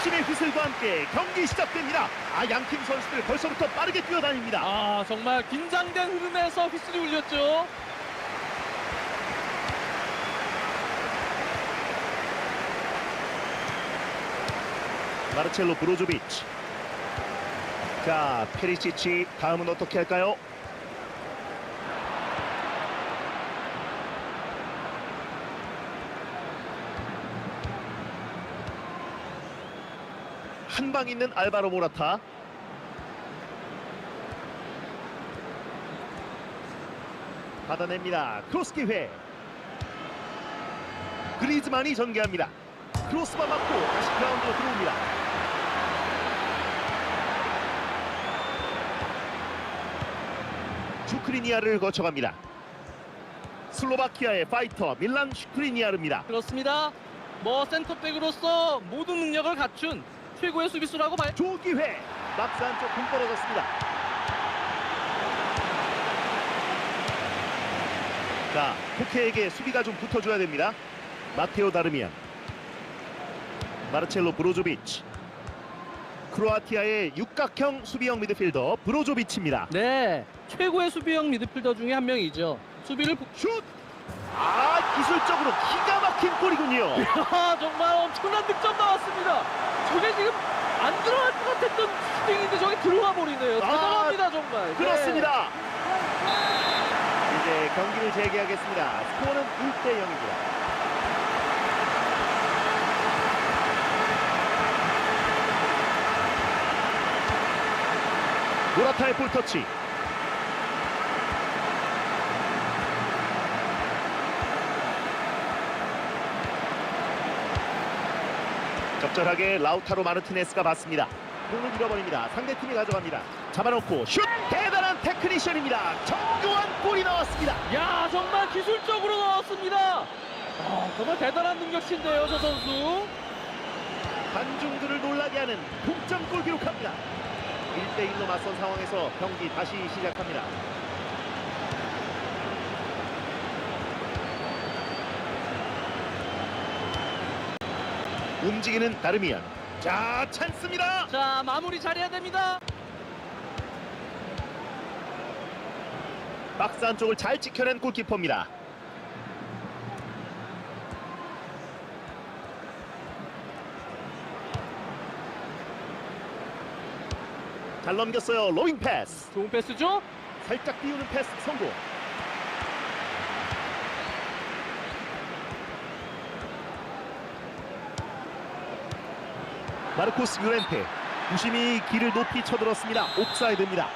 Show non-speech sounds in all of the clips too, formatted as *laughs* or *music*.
주심의 휘슬과 함께 경기 시작됩니다. 아, 양팀 선수들 벌써부터 빠르게 뛰어다닙니다. 아 정말 긴장된 흐름에서 휘슬이 울렸죠. 마르첼로 브로조비치. 자, 페리시치 다음은 어떻게 할까요? 한 방 있는 알바로 모라타. 받아냅니다. 크로스 기회. 그리즈만이 전개합니다. 크로스만 맞고 다시 그라운드로 들어옵니다. 슈크리니아를 거쳐갑니다. 슬로바키아의 파이터 밀란 슈크리니아르입니다. 그렇습니다. 뭐 센터백으로서 모든 능력을 갖춘 최고의 수비수라고 말. 조기회 박스 한쪽 공 떨어졌습니다. 자, 코케에게 수비가 좀 붙어줘야 됩니다. 마테오 다르미안, 마르첼로 브로조비치, 크로아티아의 육각형 수비형 미드필더 브로조비치입니다. 네, 최고의 수비형 미드필더 중에 한 명이죠. 수비를 보... 슛! 아, 기술적으로 기가 막힌 골이군요. *laughs* 아, 정말 엄청난 득점 나왔습니다. 저게 지금 안 들어갈 것 같았던 슈팅인데 저게 들어가 버리네요. 아, 대단합니다 정말. 네. 그렇습니다. 이제 경기를 재개하겠습니다. 스코어는 1대 0입니다. 모라타의 볼터치. 적절하게 라우타로 마르티네스가 받습니다. 공을 잃어버립니다. 상대팀이 가져갑니다. 잡아놓고 슛! 대단한 테크니션입니다. 정교한 골이 나왔습니다. 야 정말 기술적으로 나왔습니다. 아, 정말 대단한 능력치인데요 저 선수. 관중들을 놀라게 하는 동점골 기록합니다. 1대1로 맞선 상황에서 경기 다시 시작합니다. 움직이는 다르미안. 자, 찬스입니다. 자 마무리 잘해야 됩니다. 박스 안쪽을 잘 지켜낸 골키퍼입니다. 잘 넘겼어요. 로잉 패스. 좋은 패스죠? 살짝 띄우는 패스 성공. 마르코스 유렌테 부심이 길을 높이 쳐들었습니다. 옵사이드입니다.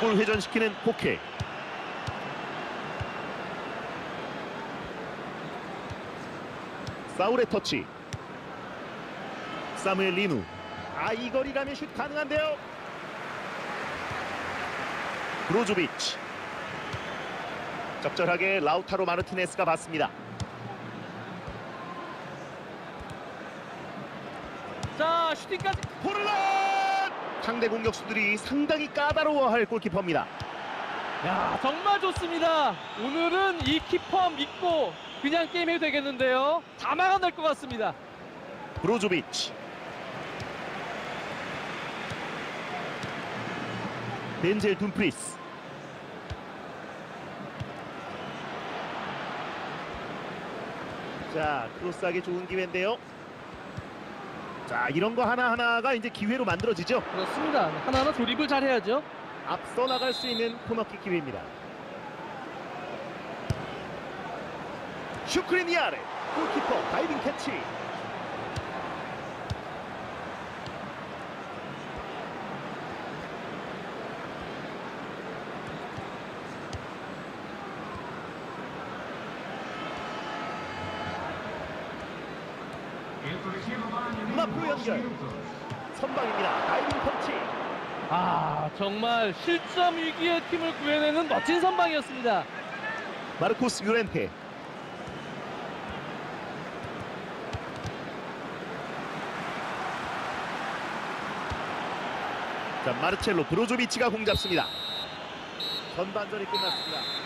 볼 회전시키는 포케. 사울의 터치. 사무엘 리누. 아 이 거리라면 슛 가능한데요. 브로조비치 적절하게 라우타로 마르티네스가 받습니다. 자 슈팅까지. 포르란 상대 공격수들이 상당히 까다로워할 골키퍼입니다. 야 정말 좋습니다. 오늘은 이 키퍼 믿고 그냥 게임해도 되겠는데요. 다 막아낼 것 같습니다. 브로조비치 벤젤 둠프리스 자 크로스하기 좋은 기회인데요. 자 이런 거 하나하나가 이제 기회로 만들어지죠. 그렇습니다. 하나하나 조립을 잘 해야죠. 앞서 나갈 수 있는 코너킥 기회입니다. 슈크리니아레 골키퍼 다이빙 캐치 눈앞으로 연결. 선방입니다. 다이빙 펀치. 아 정말 실점 위기의 팀을 구해내는 멋진 선방이었습니다. 마르코스 유렌테. 자 마르첼로 브로조비치가 공 잡습니다. 전반전이 끝났습니다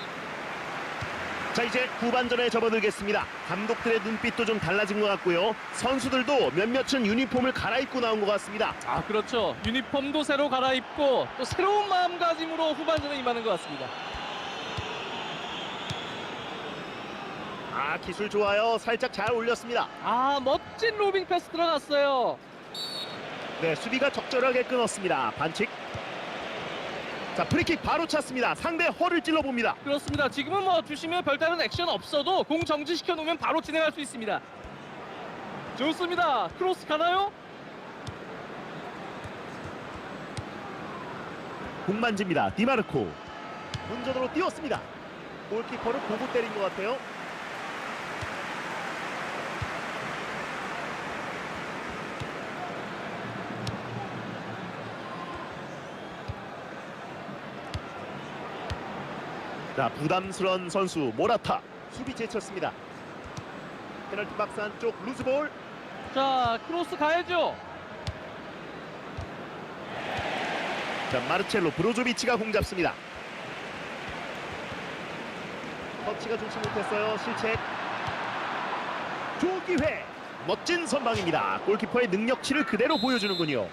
자 이제 후반전에 접어들겠습니다. 감독들의 눈빛도 좀 달라진 것 같고요. 선수들도 몇몇은 유니폼을 갈아입고 나온 것 같습니다. 아 그렇죠. 유니폼도 새로 갈아입고 또 새로운 마음가짐으로 후반전에 임하는 것 같습니다. 아 기술 좋아요. 살짝 잘 올렸습니다. 아 멋진 로빙 패스 들어갔어요. 네 수비가 적절하게 끊었습니다. 반칙. 자 프리킥 바로 찼습니다. 상대 허를 찔러 봅니다. 그렇습니다. 지금은 뭐 주시면 별다른 액션 없어도 공 정지시켜 놓으면 바로 진행할 수 있습니다. 좋습니다. 크로스 가나요? 공 만집니다. 디마르코. 운전으로 뛰었습니다. 골키퍼를 보고 때린 것 같아요. 자 부담스러운 선수 모라타 수비 제쳤습니다. 페널티 박스 안쪽 루즈볼 자 크로스 가야죠. 자 마르첼로 브로조비치가 공 잡습니다. 터치가 좋지 못했어요. 실책. 좋은 기회. 멋진 선방입니다. 골키퍼의 능력치를 그대로 보여주는군요.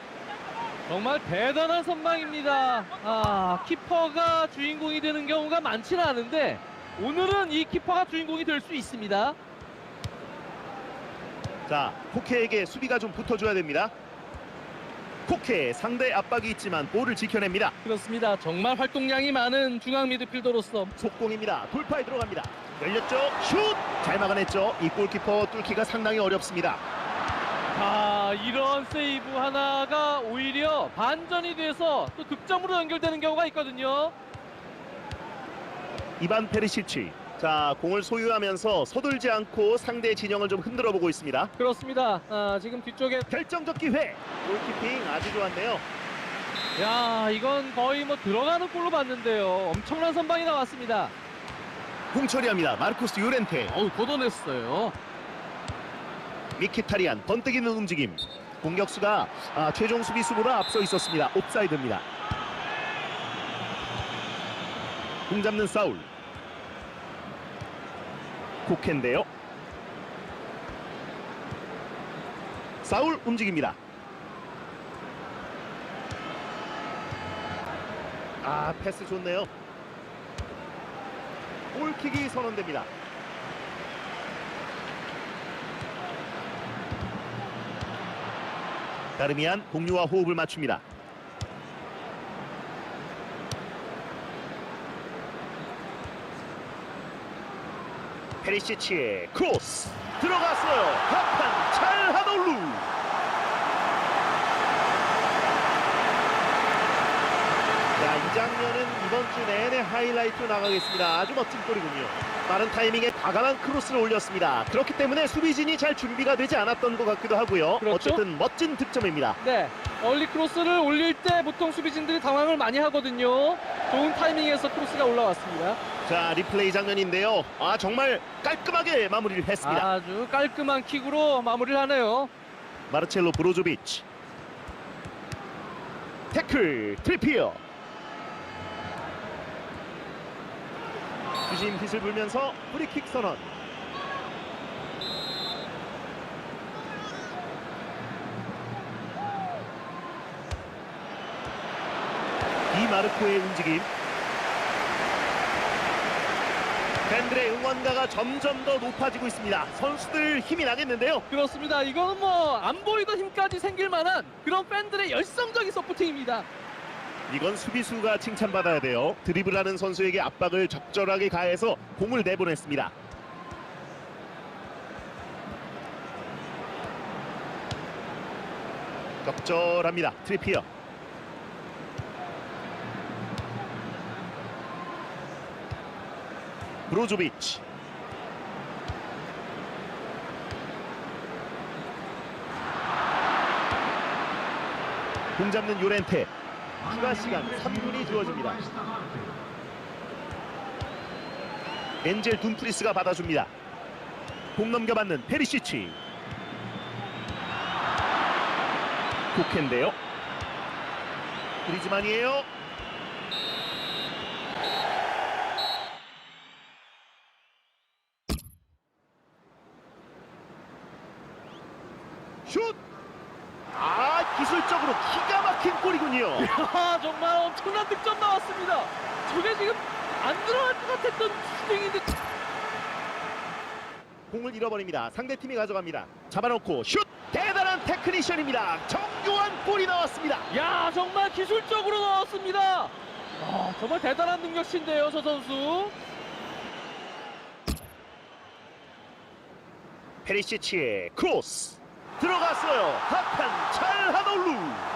정말 대단한 선방입니다. 아 키퍼가 주인공이 되는 경우가 많지는 않은데 오늘은 이 키퍼가 주인공이 될 수 있습니다. 자 코케에게 수비가 좀 붙어줘야 됩니다. 코케 상대 압박이 있지만 볼을 지켜냅니다. 그렇습니다. 정말 활동량이 많은 중앙 미드필더로서 속공입니다. 돌파에 들어갑니다. 열렸죠. 슛! 잘 막아냈죠. 이 골키퍼 뚫기가 상당히 어렵습니다. 아 이런 세이브 하나가 오히려 반전이 돼서 또 득점으로 연결되는 경우가 있거든요. 이반 페리시치. 자 공을 소유하면서 서둘지 않고 상대 진영을 좀 흔들어 보고 있습니다. 그렇습니다. 아, 지금 뒤쪽에 결정적 기회. 골키핑 아주 좋았네요. 야 이건 거의 뭐 들어가는 골로 봤는데요. 엄청난 선방이 나왔습니다. 공 처리합니다. 마르코스 요렌테. 어우 걷어냈어요. 미키타리안 번뜩이는 움직임. 공격수가 아, 최종 수비수보다 앞서 있었습니다. 옵사이드입니다. 공 잡는 사울. 코켄데요. 사울 움직입니다. 아 패스 좋네요. 골킥이 선언됩니다. 다르미안 공유와 호흡을 맞춥니다. 페리시치의 크로스 들어갔어요. 합판 찰하돌루. 자, 이 장면은 이번 주 내내 하이라이트로 나가겠습니다. 아주 멋진 골이군요. 빠른 타이밍에 과감한 크로스를 올렸습니다. 그렇기 때문에 수비진이 잘 준비가 되지 않았던 것 같기도 하고요. 그렇죠. 어쨌든 멋진 득점입니다. 네, 얼리 크로스를 올릴 때 보통 수비진들이 당황을 많이 하거든요. 좋은 타이밍에서 크로스가 올라왔습니다. 자 리플레이 장면인데요. 아 정말 깔끔하게 마무리를 했습니다. 아주 깔끔한 킥으로 마무리를 하네요. 마르첼로 브로조비치 태클 트리피어 주심 빗을 불면서 프리킥 선언 이 마르코의 움직임 팬들의 응원가가 점점 더 높아지고 있습니다 선수들 힘이 나겠는데요 그렇습니다. 이거는 뭐 안 보이던 힘까지 생길 만한 그런 팬들의 열성적인 서포팅입니다. 이건 수비수가 칭찬받아야 돼요. 드리블하는 선수에게 압박을 적절하게 가해서 공을 내보냈습니다. 적절합니다. 트리피어. 브로조비치. 공 잡는 요렌테. 추가 시간 3분이 주어집니다. 엔젤 둔프리스가 받아줍니다. 공 넘겨받는 페리시치. 국캔데요 그리즈만이에요. 슛! 아, 기술적으로 기가 막힌 골이군요. 아, 정말 엄청난 득점 나왔습니다. 저게 지금 안 들어갈 것 같았던 슈팅인데 공을 잃어버립니다. 상대팀이 가져갑니다. 잡아놓고 슛! 대단한 테크니션입니다. 정교한 골이 나왔습니다. 야 정말 기술적으로 나왔습니다. 아, 정말 대단한 능력치인데요, 저 선수. 페리시치의 크로스 들어갔어요. 하칸 찰하놀루